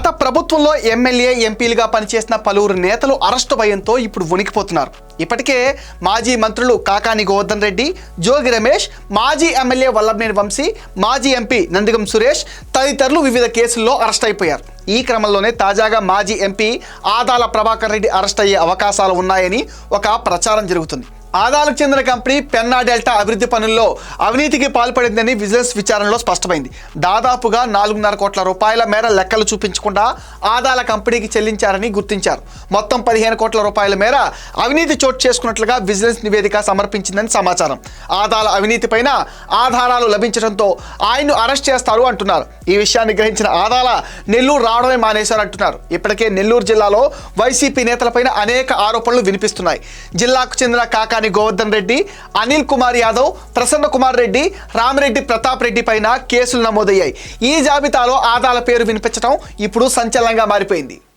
గత ప్రభుత్వంలో ఎమ్మెల్యే ఎంపీలుగా పనిచేసిన పలువురు నేతలు అరెస్టు భయంతో ఇప్పుడు వణికిపోతున్నారు. ఇప్పటికే మాజీ మంత్రులు కాకాని గోవర్ధన్ రెడ్డి జోగి రమేష్ మాజీ ఎమ్మెల్యే వల్లభనేని వంశీ మాజీ ఎంపీ నందిగం సురేష్ తదితరులు వివిధ కేసుల్లో అరెస్ట్ అయిపోయారు. ఈ క్రమంలోనే తాజాగా మాజీ ఎంపీ ఆదాల ప్రభాకర్ రెడ్డి అరెస్ట్ అయ్యే అవకాశాలు ఉన్నాయని ఒక ప్రచారం జరుగుతుంది. ఆదాలకు చెందిన కంపెనీ పెన్నా డెల్టా అభివృద్ధి పనుల్లో అవినీతికి పాల్పడిందని విజిలెన్స్ విచారణలో స్పష్టమైంది. దాదాపుగా నాలుగున్నర కోట్ల రూపాయల మేర లెక్కలు చూపించకుండా ఆదాల కంపెనీకి చెల్లించారని గుర్తించారు. మొత్తం పదిహేను కోట్ల రూపాయల మేర అవినీతి చోటు చేసుకున్నట్లుగా విజిలెన్స్ నివేదిక సమర్పించిందని సమాచారం. ఆదాల అవినీతిపైన ఆధారాలు లభించడంతో ఆయన్ను అరెస్ట్ చేస్తారు అంటున్నారు. ఈ విషయాన్ని గ్రహించిన ఆదాల నెల్లూరు రావడమే మానేశారంటున్నారు ఇప్పటికే నెల్లూరు జిల్లాలో వైసీపీ నేతలపైన అనేక ఆరోపణలు వినిపిస్తున్నాయి. జిల్లాకు చెందిన కాకాని గోవర్ధన్ రెడ్డి అనిల్ కుమార్ యాదవ్ ప్రసన్న కుమార్ రెడ్డి రామిరెడ్డి ప్రతాప్ రెడ్డి పైన కేసులు నమోదయ్యాయి. ఈ జాబితాలో ఆదాల పేరు వినిపించడం ఇప్పుడు సంచలనంగా మారిపోయింది.